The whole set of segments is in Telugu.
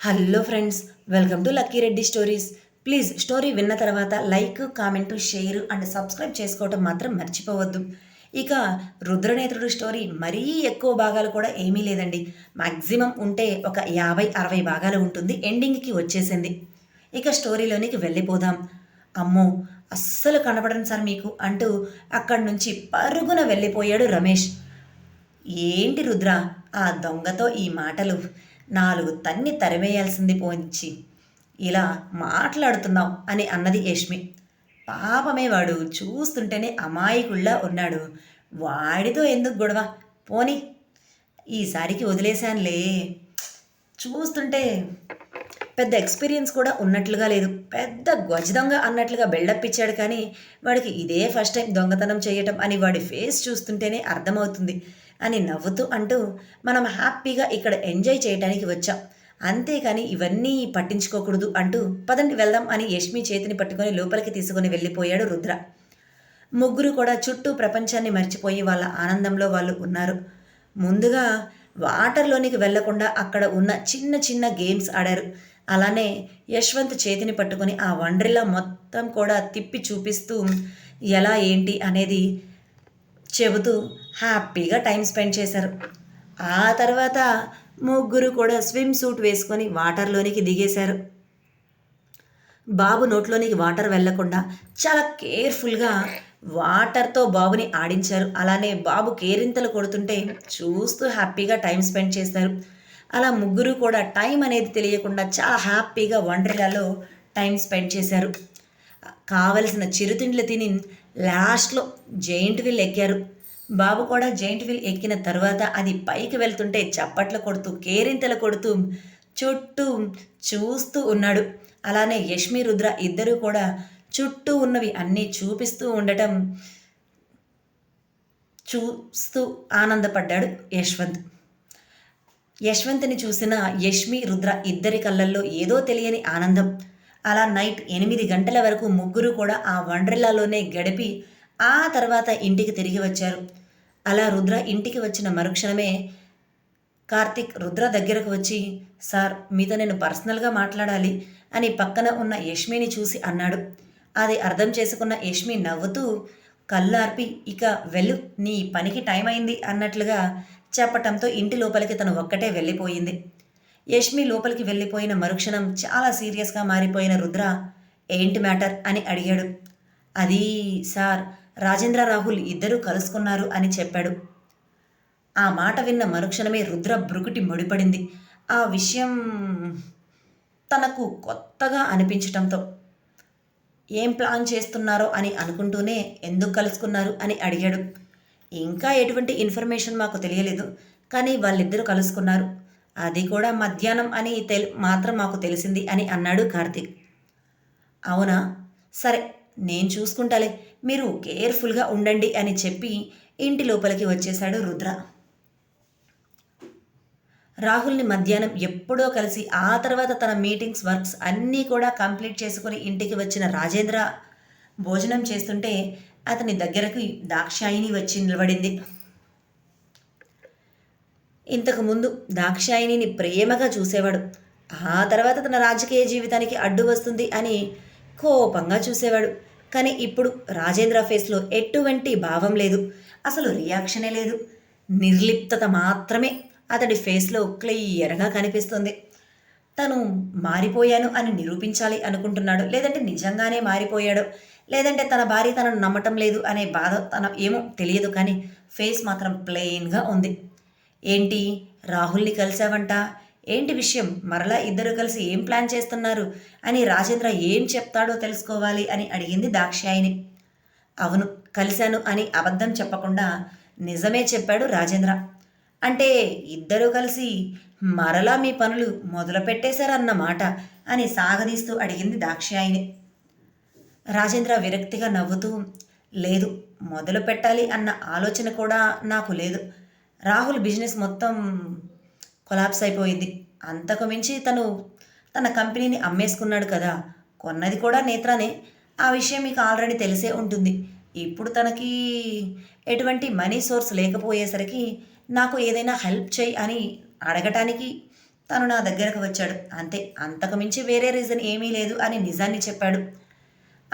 Hello friends welcome to lucky Reddy stories. Please story విన్న తర్వాత like comment share and subscribe చేసుకోవటం మాత్రం మర్చిపోవద్దు. ఇక రుద్రనేత్రుడు స్టోరీ మరీ ఎక్కువ భాగాలు కూడా ఏమీ లేదండి. మ్యాక్సిమం ఉంటే ఒక యాభై అరవై భాగాలు ఉంటుంది ఎండింగ్కి వచ్చేసింది. ఇక స్టోరీలోనికి వెళ్ళిపోదాం. అమ్మో అస్సలు కనపడను సార్ మీకు అంటూ అక్కడి నుంచి పరుగున వెళ్ళిపోయాడు రమేష్. ఏంటి రుద్ర ఆ దొంగతో ఈ మాటలు? నాలుగు తన్ని తరివేయాల్సింది పోంచి ఇలా మాట్లాడుతున్నావు అని అన్నది యష్మి. పాపమే వాడు చూస్తుంటేనే అమాయకుళ్ళ ఉన్నాడు. వాడితో ఎందుకు గొడవ? పోని. ఈసారికి వదిలేశానులే. చూస్తుంటే పెద్ద ఎక్స్పీరియన్స్ కూడా ఉన్నట్లుగా లేదు. పెద్ద గజదొంగ అన్నట్లుగా బిల్డప్ ఇచ్చాడు కానీ వాడికి ఇదే ఫస్ట్ టైం దొంగతనం చేయటం అని వాడి ఫేస్ చూస్తుంటేనే అర్థమవుతుంది. అని నవ్వుతూ అంటూ మనం హ్యాపీగా ఇక్కడ ఎంజాయ్ చేయడానికి వచ్చాం. అంతేకాని ఇవన్నీ పట్టించుకోకూడదు అంటూ పదండి వెళ్దాం అని యష్మి చేతిని పట్టుకొని లోపలికి తీసుకొని వెళ్ళిపోయాడు రుద్ర. ముగ్గురు కూడా చుట్టూ ప్రపంచాన్ని మర్చిపోయి వాళ్ళ ఆనందంలో వాళ్ళు ఉన్నారు. ముందుగా వాటర్లోనికి వెళ్ళకుండా అక్కడ ఉన్న చిన్న చిన్న గేమ్స్ ఆడారు. అలానే యశ్వంత్ చేతిని పట్టుకొని ఆ వండ్రిలా మొత్తం కూడా తిప్పి చూపిస్తూ ఎలా ఏంటి అనేది చెబుతూ హ్యాపీగా టైం స్పెండ్ చేశారు. ఆ తర్వాత ముగ్గురు కూడా స్విమ్ సూట్ వేసుకొని వాటర్లోనికి దిగేశారు. బాబు నోట్లోనికి వాటర్ వెళ్ళకుండా చాలా కేర్ఫుల్గా వాటర్తో బాబుని ఆడించారు. అలానే బాబు కేరింతలు కొడుతుంటే చూస్తూ హ్యాపీగా టైం స్పెండ్ చేశారు. అలా ముగ్గురు కూడా టైం అనేది తెలియకుండా చాలా హ్యాపీగా వండర్లాలో టైం స్పెండ్ చేశారు. కావలసిన చిరుతిండ్లు తిని లాస్ట్లో జైంట్ వీల్ ఎక్కారు. బాబు కూడా జైంట్ వీల్ ఎక్కిన తర్వాత అది పైకి వెళ్తుంటే చప్పట్లు కొడుతూ కేరింతలు కొడుతూ చుట్టూ చూస్తూ ఉన్నాడు. అలానే యష్మి రుద్ర ఇద్దరూ కూడా చుట్టూ ఉన్నవి అన్నీ చూపిస్తూ ఉండటం చూస్తూ ఆనందపడ్డాడు యశ్వంత్. యశ్వంత్ని చూసిన యష్మి రుద్ర ఇద్దరి కళ్ళల్లో ఏదో తెలియని ఆనందం. అలా నైట్ ఎనిమిది గంటల వరకు ముగ్గురు కూడా ఆ వండ్రిల్లాలోనే గడిపి ఆ తర్వాత ఇంటికి తిరిగి వచ్చారు. అలా రుద్ర ఇంటికి వచ్చిన మరుక్షణమే కార్తిక్ రుద్ర దగ్గరకు వచ్చి సార్ మీతో నేను పర్సనల్గా మాట్లాడాలి అని పక్కన ఉన్న యష్మిని చూసి అన్నాడు. అది అర్థం చేసుకున్న యష్మి నవ్వుతూ కళ్ళార్పి ఇక వెళ్ళు నీ పనికి టైం అయింది అన్నట్లుగా చెప్పటంతో ఇంటి లోపలికి తను ఒక్కటే వెళ్ళిపోయింది. యష్మి లోపలికి వెళ్ళిపోయిన మరుక్షణం చాలా సీరియస్గా మారిపోయిన రుద్ర ఏంటి మ్యాటర్? అని అడిగాడు. అది సార్ రాజేంద్ర రాహుల్ ఇద్దరూ కలుసుకున్నారు అని చెప్పాడు. ఆ మాట విన్న మరుక్షణమే రుద్ర బ్రుకుటి ముడిపడింది. ఆ విషయం తనకు కొత్తగా అనిపించటంతో. ఏం ప్లాన్ చేస్తున్నారో అని అనుకుంటూనే ఎందుకు కలుసుకున్నారు అని అడిగాడు. ఇంకా ఎటువంటి ఇన్ఫర్మేషన్ మాకు తెలియలేదు కానీ వాళ్ళిద్దరూ కలుసుకున్నారు. అది కూడా మధ్యాహ్నం అని తెల్ మాత్రం మాకు తెలిసింది అని అన్నాడు కార్తీక్. అవునా? సరే నేను చూసుకుంటాలే. మీరు కేర్ఫుల్గా ఉండండి అని చెప్పి ఇంటి లోపలికి వచ్చేశాడు రుద్ర. రాహుల్ని మధ్యాహ్నం ఎప్పుడో కలిసి ఆ తర్వాత తన మీటింగ్స్ వర్క్స్ అన్నీ కూడా కంప్లీట్ చేసుకుని ఇంటికి వచ్చిన రాజేంద్ర భోజనం చేస్తుంటే అతని దగ్గరకు దాక్షాయిని వచ్చి నిలబడింది. ఇంతకుముందు దాక్షాయిని ప్రేమగా చూసేవాడు. ఆ తర్వాత తన రాజకీయ జీవితానికి అడ్డు వస్తుంది అని కోపంగా చూసేవాడు. కానీ ఇప్పుడు రాజేంద్ర ఫేస్లో ఎటువంటి భావం లేదు. అసలు రియాక్షనే లేదు. నిర్లిప్తత మాత్రమే అతడి ఫేస్లో క్లియర్గా కనిపిస్తుంది. తను మారిపోయాను అని నిరూపించాలి అనుకుంటున్నాడు. లేదంటే నిజంగానే మారిపోయాడు. లేదంటే తన భార్య తనను నమ్మటం లేదు అనే బాధ తన ఏమో తెలియదు కానీ ఫేస్ మాత్రం ప్లెయిన్గా ఉంది. ఏంటి? రాహుల్ని కలిసావంట ఏంటి విషయం? మరలా ఇద్దరు కలిసి ఏం ప్లాన్ చేస్తున్నారు? అని రాజేంద్ర ఏం చెప్తాడో తెలుసుకోవాలి అని అడిగింది దాక్షాయిని అవును కలిశాను అని అబద్ధం చెప్పకుండా నిజమే చెప్పాడు రాజేంద్ర. అంటే ఇద్దరూ కలిసి మరలా మీ పనులు మొదలు పెట్టేశారన్నమాట అని సాగదీస్తూ అడిగింది దాక్షాయిని రాజేంద్ర విరక్తిగా నవ్వుతూ లేదు మొదలు పెట్టాలి అన్న ఆలోచన కూడా నాకు లేదు. రాహుల్ బిజినెస్ మొత్తం కొలాప్స్ అయిపోయింది. అంతకు మించి తను తన కంపెనీని అమ్మేసుకున్నాడు కదా. కొన్నది కూడా నేత్రానే. ఆ విషయం మీకు ఆల్రెడీ తెలిసే ఉంటుంది. ఇప్పుడు తనకి ఎటువంటి మనీ సోర్స్ లేకపోయేసరికి నాకు ఏదైనా హెల్ప్ చేయి అని అడగటానికి తను నా దగ్గరకు వచ్చాడు. అంతే. అంతకు మించి వేరే రీజన్ ఏమీ లేదు అని నిజాన్ని చెప్పాడు.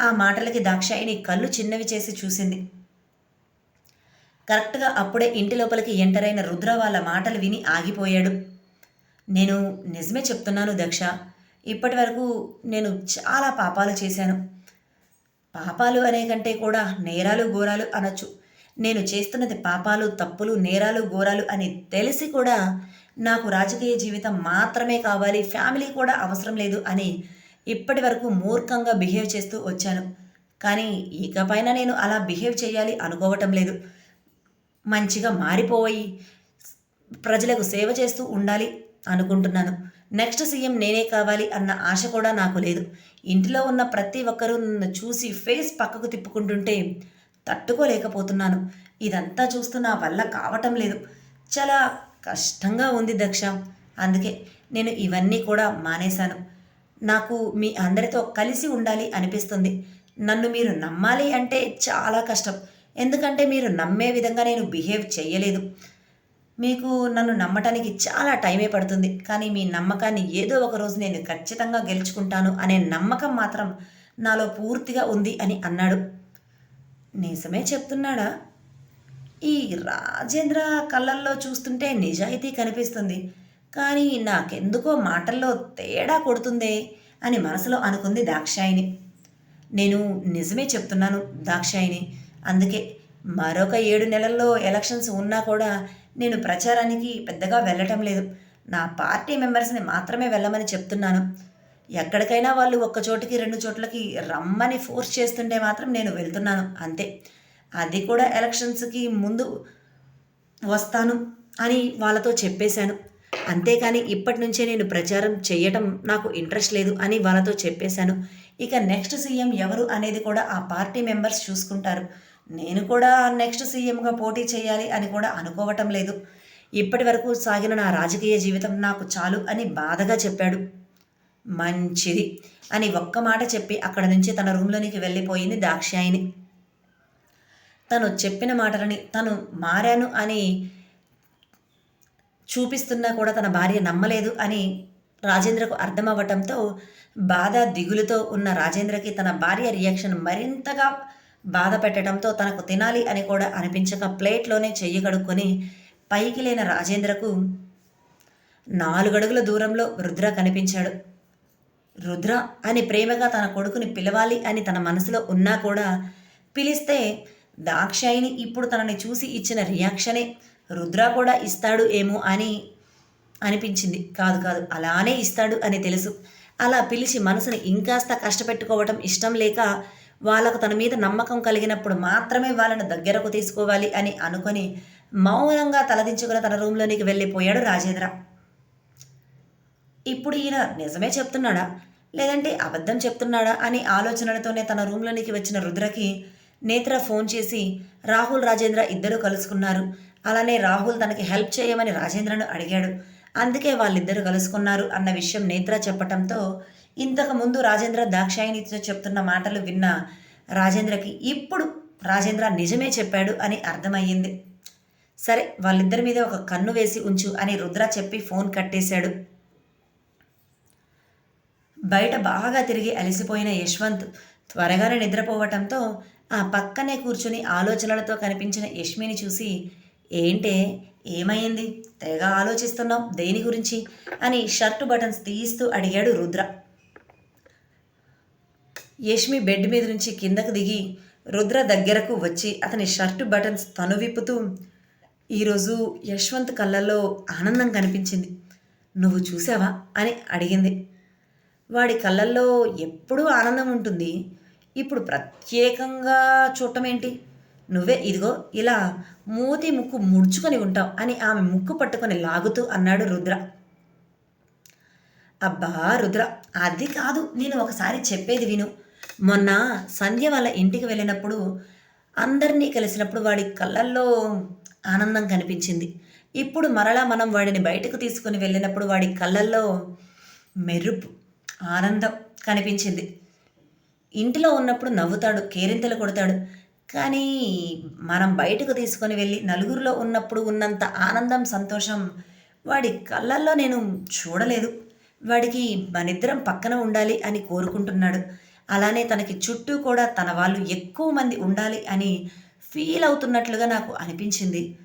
ఆ మాటలకి దాక్షాయిని కళ్ళు చిన్నవి చేసి చూసింది. కరెక్ట్గా అప్పుడే ఇంటి లోపలికి ఎంటర్ అయిన రుద్ర వాళ్ళ మాటలు విని ఆగిపోయాడు. నేను నిజమే చెప్తున్నాను దక్ష. ఇప్పటి వరకు నేను చాలా పాపాలు చేశాను. పాపాలు అనే కంటే కూడా నేరాలు ఘోరాలు అనొచ్చు. నేను చేస్తున్నది పాపాలు తప్పులు నేరాలు ఘోరాలు అని తెలిసి కూడా నాకు రాజకీయ జీవితం మాత్రమే కావాలి ఫ్యామిలీ కూడా అవసరం లేదు అని ఇప్పటి వరకు మూర్ఖంగా బిహేవ్ చేస్తూ వచ్చాను. కానీ ఇకపైన నేను అలా బిహేవ్ చేయాలి అనుకోవటం లేదు. మంచిగా మారిపోయి ప్రజలకు సేవ చేస్తూ ఉండాలి అనుకుంటున్నాను. నెక్స్ట్ సీఎం నేనే కావాలి అన్న ఆశ కూడా నాకు లేదు. ఇంటిలో ఉన్న ప్రతి ఒక్కరూ నన్ను చూసి ఫేస్ పక్కకు తిప్పుకుంటుంటే తట్టుకోలేకపోతున్నాను. ఇదంతా చూస్తూ నా వల్ల కావటం లేదు. చాలా కష్టంగా ఉంది దక్ష. అందుకే నేను ఇవన్నీ కూడా మానేశాను. నాకు మీ అందరితో కలిసి ఉండాలి అనిపిస్తుంది. నన్ను మీరు నమ్మాలి అంటే చాలా కష్టం. ఎందుకంటే మీరు నమ్మే విధంగా నేను బిహేవ్ చేయలేదు. మీకు నన్ను నమ్మటానికి చాలా టైమే పడుతుంది. కానీ మీ నమ్మకాన్ని ఏదో ఒక రోజు నేను ఖచ్చితంగా గెలుచుకుంటాను అనే నమ్మకం మాత్రం నాలో పూర్తిగా ఉంది అని అన్నాడు. నిజమే చెప్తున్నాడా? ఈ రాజేంద్ర కళ్ళల్లో చూస్తుంటే నిజాయితీ కనిపిస్తుంది. కానీ నాకెందుకో మాటల్లో తేడా కొడుతుందే అని మనసులో అనుకుంది దాక్షాయిని నేను నిజమే చెప్తున్నాను దాక్షాయిని అందుకే మరొక ఏడు నెలల్లో ఎలక్షన్స్ ఉన్నా కూడా నేను ప్రచారానికి పెద్దగా వెళ్ళటం లేదు. నా పార్టీ మెంబర్స్ని మాత్రమే వెళ్ళమని చెప్తున్నాను. ఎక్కడికైనా వాళ్ళు ఒక్క చోటికి రెండు చోట్లకి రమ్మని ఫోర్స్ చేస్తుంటే మాత్రం నేను వెళ్తున్నాను. అంతే. అది కూడా ఎలక్షన్స్కి ముందు వస్తాను అని వాళ్ళతో చెప్పేశాను. అంతేకాని ఇప్పటి నుంచే నేను ప్రచారం చేయటం నాకు ఇంట్రెస్ట్ లేదు అని వాళ్ళతో చెప్పేశాను. ఇక నెక్స్ట్ సీఎం ఎవరు అనేది కూడా ఆ పార్టీ మెంబర్స్ చూసుకుంటారు. నేను కూడా నెక్స్ట్ సీఎంగా పోటీ చేయాలి అని కూడా అనుకోవటం లేదు. ఇప్పటి వరకు సాగిన నా రాజకీయ జీవితం నాకు చాలు అని బాధగా చెప్పాడు. మంచిది అని ఒక్క మాట చెప్పి అక్కడ నుంచి తన రూమ్లోనికి వెళ్ళిపోయింది దాక్షాయిని తను చెప్పిన మాటలని తను మారాను అని చూపిస్తున్నా కూడా తన భార్య నమ్మలేదు అని రాజేంద్రకు అర్థమవ్వటంతో బాధ దిగులుతో ఉన్న రాజేంద్రకి తన భార్య రియాక్షన్ మరింతగా బాధ పెట్టడంతో తనకు తినాలి అని కూడా అనిపించక ప్లేట్లోనే చెయ్యి కడుక్కొని పైకి లేన రాజేంద్రకు నాలుగడుగుల దూరంలో రుద్ర కనిపించాడు. రుద్ర అని ప్రేమగా తన కొడుకుని పిలవాలి అని తన మనసులో ఉన్నా కూడా పిలిస్తే దాక్షాయిని ఇప్పుడు తనని చూసి ఇచ్చిన రియాక్షనే రుద్ర కూడా ఇస్తాడు ఏమో అని అనిపించింది. కాదు కాదు అలానే ఇస్తాడు అని తెలుసు. అలా పిలిచి మనసుని ఇంకాస్త కష్టపెట్టుకోవటం ఇష్టం లేక వాళ్ళకు తన మీద నమ్మకం కలిగినప్పుడు మాత్రమే వాళ్ళను దగ్గరకు తీసుకోవాలి అని అనుకొని మౌనంగా తలదించుకుని తన రూమ్లోనికి వెళ్ళిపోయాడు రాజేంద్ర. ఇప్పుడు ఈయన నిజమే చెప్తున్నాడా? లేదంటే అబద్ధం చెప్తున్నాడా అని ఆలోచనలతోనే తన రూమ్లోనికి వచ్చిన రుద్రకి నేత్ర ఫోన్ చేసి రాహుల్ రాజేంద్ర ఇద్దరు కలుసుకున్నారు. అలానే రాహుల్ తనకి హెల్ప్ చేయమని రాజేంద్రను అడిగాడు. అందుకే వాళ్ళిద్దరూ కలుసుకున్నారు అన్న విషయం నేత్ర చెప్పటంతో ఇంతకు ముందు రాజేంద్ర దాక్షాయణితో చెప్తున్న మాటలు విన్న రాజేంద్రకి ఇప్పుడు రాజేంద్ర నిజమే చెప్పాడు అని అర్థమయ్యింది. సరే వాళ్ళిద్దరి మీద ఒక కన్ను వేసి ఉంచు అని రుద్ర చెప్పి ఫోన్ కట్టేశాడు. బయట బాగా తిరిగి అలసిపోయిన యశ్వంత్ త్వరగానే నిద్రపోవటంతో ఆ పక్కనే కూర్చుని ఆలోచనలతో కనిపించిన యష్మిని చూసి ఏంటే ఏమైంది? తెగ ఆలోచిస్తున్నాం దేని గురించి? అని షర్టు బటన్స్ తీస్తూ అడిగాడు రుద్ర. యష్మి బెడ్ మీద నుంచి కిందకు దిగి రుద్ర దగ్గరకు వచ్చి అతని షర్టు బటన్స్ తను విప్పుతూ ఈరోజు యశ్వంత్ కళ్ళల్లో ఆనందం కనిపించింది. నువ్వు చూసావా? అని అడిగింది. వాడి కళ్ళల్లో ఎప్పుడూ ఆనందం ఉంటుంది. ఇప్పుడు ప్రత్యేకంగా చూడటం ఏంటి నువ్వే ఇదిగో ఇలా మూతి ముక్కు ముడుచుకొని ఉంటావు అని ఆమె ముక్కు పట్టుకొని లాగుతూ అన్నాడు రుద్ర. అబ్బా రుద్ర అది కాదు. నేను ఒకసారి చెప్పేది విను. మొన్న సంధ్య వాళ్ళ ఇంటికి వెళ్ళినప్పుడు అందరినీ కలిసినప్పుడు వాడి కళ్ళల్లో ఆనందం కనిపించింది. ఇప్పుడు మరలా మనం వాడిని బయటకు తీసుకుని వెళ్ళినప్పుడు వాడి కళ్ళల్లో మెరుపు ఆనందం కనిపించింది. ఇంటిలో ఉన్నప్పుడు నవ్వుతాడు కేరింతలు కొడతాడు. కానీ మనం బయటకు తీసుకొని వెళ్ళి నలుగురిలో ఉన్నప్పుడు ఉన్నంత ఆనందం సంతోషం వాడి కళ్ళల్లో నేను చూడలేదు. వాడికి మనిద్దరం పక్కన ఉండాలి అని కోరుకుంటున్నాడు. అలానే తనకి చుట్టూ కూడా తన వాళ్ళు ఎక్కువ మంది ఉండాలి అని ఫీల్ అవుతున్నట్లుగా నాకు అనిపించింది.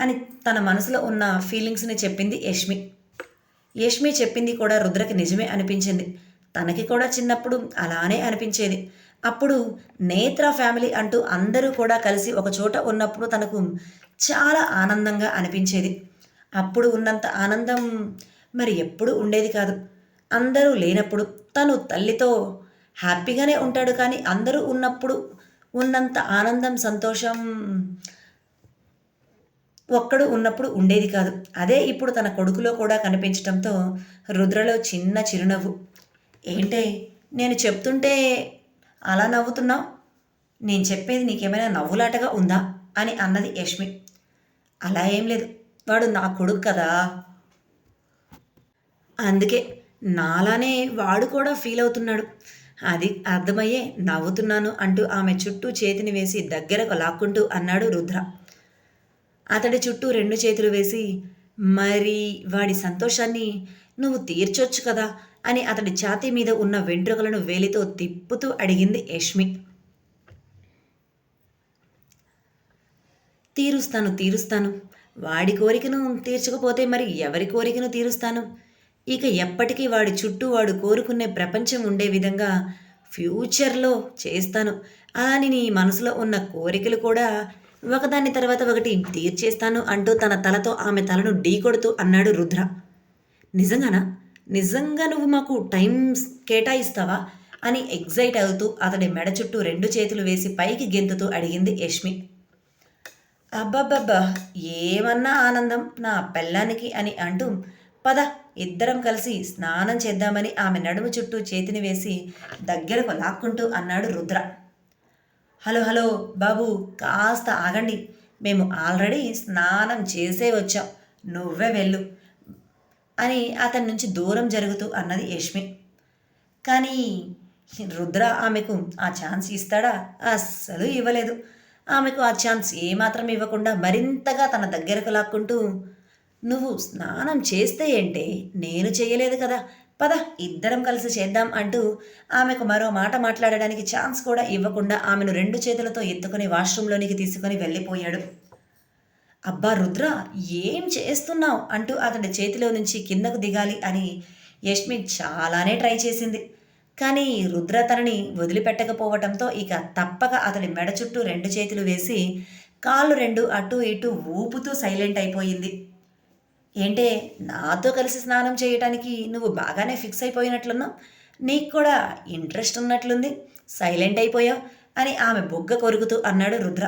అని తన మనసులో ఉన్న ఫీలింగ్స్ని చెప్పింది యష్మి. యష్మి చెప్పింది కూడా రుద్రకి నిజమే అనిపించింది. తనకి కూడా చిన్నప్పుడు అలానే అనిపించేది. అప్పుడు నేత్ర ఫ్యామిలీ అంటూ అందరూ కూడా కలిసి ఒక చోట ఉన్నప్పుడు తనకు చాలా ఆనందంగా అనిపించేది. అప్పుడు ఉన్నంత ఆనందం మరి ఎప్పుడు ఉండేది కాదు. అందరూ లేనప్పుడు తను తల్లితో హ్యాపీగానే ఉంటాడు కానీ అందరూ ఉన్నప్పుడు ఉన్నంత ఆనందం సంతోషం ఒక్కడు ఉన్నప్పుడు ఉండేది కాదు. అదే ఇప్పుడు తన కొడుకులో కూడా కనిపించడంతో రుద్రలో చిన్న చిరునవ్వు. ఏంటే నేను చెప్తుంటే అలా నవ్వుతున్నావు? నేను చెప్పేది నీకేమైనా నవ్వులాటగా ఉందా? అని అన్నది యష్మి. అలా ఏం లేదు. వాడు నా కొడుకు కదా. అందుకే నాలానే వాడు కూడా ఫీల్ అవుతున్నాడు. అది అర్థమయ్యే నవ్వుతున్నాను అంటూ ఆమె చుట్టూ చేతిని వేసి దగ్గరకు లాక్కుంటూ అన్నాడు రుద్ర. అతడి చుట్టూ రెండు చేతులు వేసి మరి వాడి సంతోషాన్ని నువ్వు తీర్చొచ్చు కదా అని అతడి ఛాతీ మీద ఉన్న వెంట్రుకలను వేలితో తిప్పుతూ అడిగింది యష్మి. తీరుస్తాను తీరుస్తాను. వాడి కోరికను తీర్చకపోతే మరి ఎవరి కోరికను తీరుస్తాను? ఇక ఎప్పటికీ వాడి చుట్టూ వాడు కోరుకునే ప్రపంచం ఉండే విధంగా ఫ్యూచర్లో చేస్తాను. అని నీ మనసులో ఉన్న కోరికలు కూడా ఒకదాని తర్వాత ఒకటి తీర్చేస్తాను అంటూ తన తలతో ఆమె తలను ఢీకొడుతూ అన్నాడు రుద్ర. నిజంగానా? నిజంగా నువ్వు మాకు టైం కేటాయిస్తావా? అని ఎగ్జైట్ అవుతూ అతడి మెడ చుట్టూ రెండు చేతులు వేసి పైకి గెంతుతూ అడిగింది యష్మి. అబ్బబ్బబ్బా ఏమన్నా ఆనందం నా పెళ్ళానికి అని అంటూ పద ఇద్దరం కలిసి స్నానం చేద్దామని ఆమె నడుము చుట్టూ చేతిని వేసి దగ్గరకు లాక్కుంటూ అన్నాడు రుద్ర. హలో హలో బాబు కాస్త ఆగండి. మేము ఆల్రెడీ స్నానం చేసే వచ్చాం. నువ్వే వెళ్ళు అని అతని నుంచి దూరం జరుగుతూ అన్నది యష్మి. కానీ రుద్ర ఆమెకు ఆ ఛాన్స్ ఇస్తాడా? అస్సలు ఇవ్వలేదు. ఆమెకు ఆ ఛాన్స్ ఏమాత్రం ఇవ్వకుండా మరింతగా తన దగ్గరకు లాక్కుంటూ నువ్వు స్నానం చేస్తే ఏంటే నేను చేయలేదు కదా. పద ఇద్దరం కలిసి చేద్దాం అంటూ ఆమెకు మరో మాట మాట్లాడడానికి ఛాన్స్ కూడా ఇవ్వకుండా ఆమెను రెండు చేతులతో ఎత్తుకొని వాష్రూంలోనికి తీసుకొని వెళ్ళిపోయాడు. అబ్బా రుద్ర ఏం చేస్తున్నావు? అంటూ అతడి చేతిలో నుంచి కిందకు దిగాలి అని యష్మి చాలానే ట్రై చేసింది. కానీ రుద్ర తనని వదిలిపెట్టకపోవటంతో ఇక తప్పక అతడి మెడ చుట్టూ రెండు చేతులు వేసి కాళ్ళు రెండు అటు ఇటు ఊపుతూ సైలెంట్ అయిపోయింది. ఏంటే నాతో కలిసి స్నానం చేయటానికి నువ్వు బాగానే ఫిక్స్ అయిపోయినట్లున్నావు. నీకు కూడా ఇంట్రెస్ట్ ఉన్నట్లుంది. సైలెంట్ అయిపోయావు అని ఆమె బొగ్గ కొరుకుతూ అన్నాడు రుద్ర.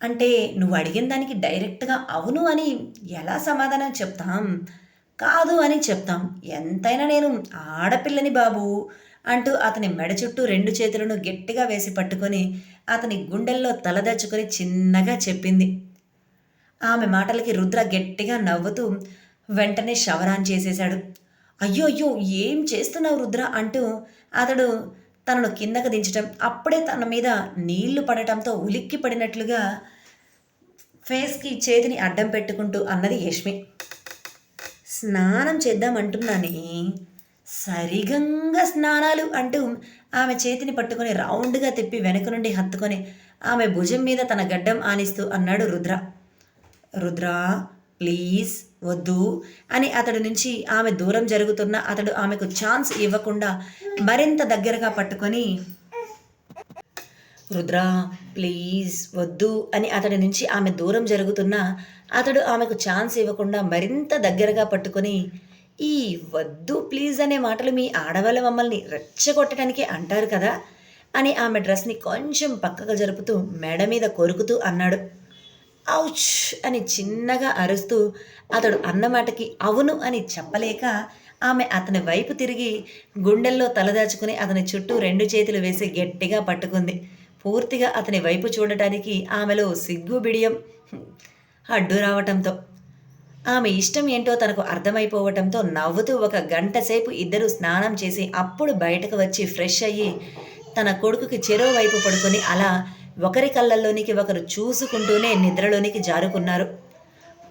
అంటే నువ్వు అడిగిన దానికి డైరెక్ట్గా అవును అని ఎలా సమాధానం చెప్తాం? కాదు అని చెప్తాం. ఎంతైనా నేను ఆడపిల్లని బాబు అంటూ అతని మెడ చుట్టూ రెండు చేతులను గట్టిగా వేసి పట్టుకొని అతని గుండెల్లో తలదచ్చుకొని చిన్నగా చెప్పింది. ఆమె మాటలకి రుద్ర గట్టిగా నవ్వుతూ వెంటనే శవరాన్ చేసేశాడు. అయ్యో అయ్యో ఏం చేస్తున్నావు రుద్ర అంటూ అతడు తనను కిందకు దించటం అప్పుడే తన మీద నీళ్ళు పడటంతో ఉలిక్కి పడినట్లుగా ఫేస్కి చేతిని అడ్డం పెట్టుకుంటూ అన్నది యష్మి. స్నానం చేద్దామంటున్నానే సరిగంగా స్నానాలు అంటూ ఆమె చేతిని పట్టుకొని రౌండ్గా తిప్పి వెనుక నుండి హత్తుకొని ఆమె భుజం మీద తన గడ్డం ఆనిస్తూ అన్నాడు రుద్ర. రుద్ర ప్లీజ్ వద్దు అని అతడి నుంచి ఆమె దూరం జరుగుతున్న అతడు ఆమెకు ఛాన్స్ ఇవ్వకుండా మరింత దగ్గరగా పట్టుకొని రుద్రా ప్లీజ్ వద్దు అని అతడి నుంచి ఆమె దూరం జరుగుతున్నా అతడు ఆమెకు ఛాన్స్ ఇవ్వకుండా మరింత దగ్గరగా పట్టుకొని ఈ వద్దు ప్లీజ్ అనే మాటలు మీ ఆడవాళ్ళ మమ్మల్ని రెచ్చగొట్టడానికి అంటారు కదా అని ఆమె డ్రెస్ని కొంచెం పక్కకు జరుపుతూ మెడ మీద కొరుకుతూ అన్నాడు. ఔచ్ అని చిన్నగా అరుస్తూ అతడు అన్నమాటకి అవును అని చెప్పలేక ఆమె అతని వైపు తిరిగి గుండెల్లో తలదాచుకుని అతని చుట్టూ రెండు చేతులు వేసి గట్టిగా పట్టుకుంది. పూర్తిగా అతని వైపు చూడటానికి ఆమెలో సిగ్గు బిడియం అడ్డు రావటంతో ఆమె ఇష్టం ఏంటో తనకు అర్థమైపోవటంతో నవ్వుతూ ఒక గంట సేపు ఇద్దరు స్నానం చేసి అప్పుడు బయటకు వచ్చి ఫ్రెష్ అయ్యి తన కొడుకుకి చెరో వైపు పడుకొని అలా ఒకరి కళ్ళల్లోనికి ఒకరు చూసుకుంటూనే నిద్రలోనికి జారుకున్నారు.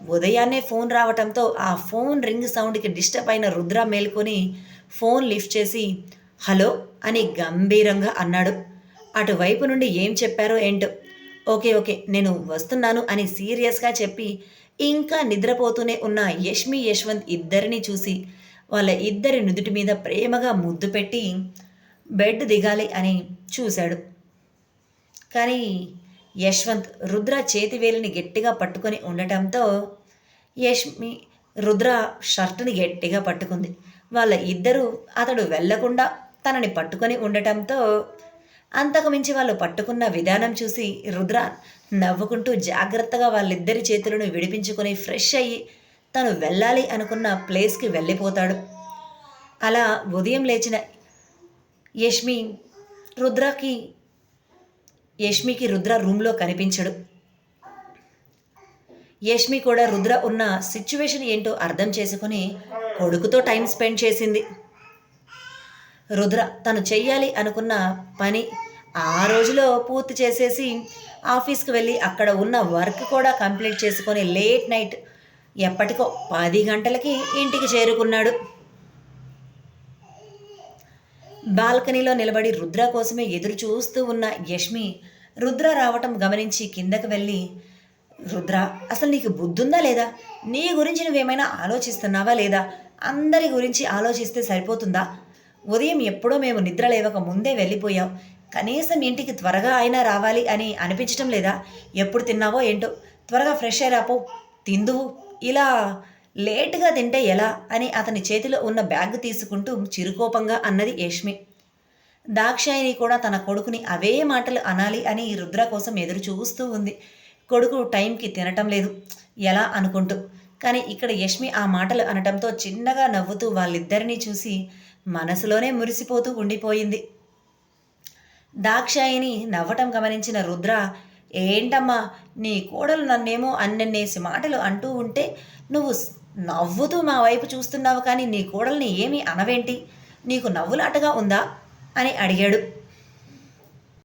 ఉదయాన్నే ఫోన్ రావటంతో ఆ ఫోన్ రింగ్ సౌండ్కి డిస్టర్బ్ అయిన రుద్ర మేల్కొని ఫోన్ లిఫ్ట్ చేసి హలో అని గంభీరంగా అన్నాడు. అటువైపు నుండి ఏం చెప్పారో ఏంటో? ఓకే ఓకే నేను వస్తున్నాను అని సీరియస్గా చెప్పి ఇంకా నిద్రపోతూనే ఉన్న యష్మి యశ్వంత్ ఇద్దరిని చూసి వాళ్ళ ఇద్దరి నుదుటి మీద ప్రేమగా ముద్దు పెట్టి బెడ్ దిగాలి అని చూశాడు. కానీ యశ్వంత్ రుద్ర చేతివేలిని గట్టిగా పట్టుకొని ఉండటంతో యష్మి రుద్ర షర్టుని గట్టిగా పట్టుకుంది. వాళ్ళ ఇద్దరూ అతడు వెళ్ళకుండా తనని పట్టుకొని ఉండటంతో అంతకు మించి వాళ్ళు పట్టుకున్న విధానం చూసి రుద్ర నవ్వుకుంటూ జాగ్రత్తగా వాళ్ళిద్దరి చేతులను విడిపించుకొని ఫ్రెష్ అయ్యి తను వెళ్ళాలి అనుకున్న ప్లేస్కి వెళ్ళిపోతాడు. అలా ఉదయం లేచిన యష్మి రుద్రకి యష్మికి రుద్ర రూమ్లో కనిపించడు. యష్మి కూడా రుద్ర ఉన్న సిచ్యువేషన్ ఏంటో అర్థం చేసుకుని కొడుకుతో టైం స్పెండ్ చేసింది. రుద్ర తను చెయ్యాలి అనుకున్న పని ఆ రోజులో పూర్తి చేసేసి ఆఫీస్కి వెళ్ళి అక్కడ ఉన్న వర్క్ కూడా కంప్లీట్ చేసుకొని లేట్ నైట్ ఎప్పటికో పది గంటలకి ఇంటికి చేరుకున్నాడు. బాల్కనీలో నిలబడి రుద్ర కోసమే ఎదురు చూస్తూ ఉన్న యష్మి రుద్ర రావటం గమనించి కిందకి వెళ్ళి రుద్ర అసలు నీకు బుద్ధుందా లేదా? నీ గురించి నువ్వేమైనా ఆలోచిస్తున్నావా లేదా? అందరి గురించి ఆలోచిస్తే సరిపోతుందా? ఉదయం ఎప్పుడో మేము నిద్ర లేవక ముందే వెళ్ళిపోయాం. కనీసం ఇంటికి త్వరగా అయినా రావాలి అని అనిపించటం లేదా? ఎప్పుడు తిన్నావో ఏంటో? త్వరగా ఫ్రెష్ అయ్యాపో తిందువు. ఇలా లేటుగా తింటే ఎలా? అని అతని చేతిలో ఉన్న బ్యాగ్ తీసుకుంటూ చిరుకోపంగా అన్నది యష్మి. దాక్షాయిని కూడా తన కొడుకుని అవే మాటలు అనాలి అని రుద్ర కోసం ఎదురు చూస్తూ ఉంది. కొడుకు టైంకి తినటం లేదు. ఎలా అనుకుంటూ? కానీ ఇక్కడ యష్మి ఆ మాటలు అనటంతో చిన్నగా నవ్వుతూ వాళ్ళిద్దరినీ చూసి మనసులోనే మురిసిపోతూ ఉండిపోయింది. దాక్షాయిని నవ్వటం గమనించిన రుద్ర ఏంటమ్మా నీ కోడలు నన్నేమో అన్నెన్నేసి మాటలు అంటూ ఉంటే నువ్వు నవ్వుతూ మా వైపు చూస్తున్నావు కానీ నీ కోడల్ని ఏమీ అనవేంటి? నీకు నవ్వులాటగా ఉందా? అని అడిగాడు.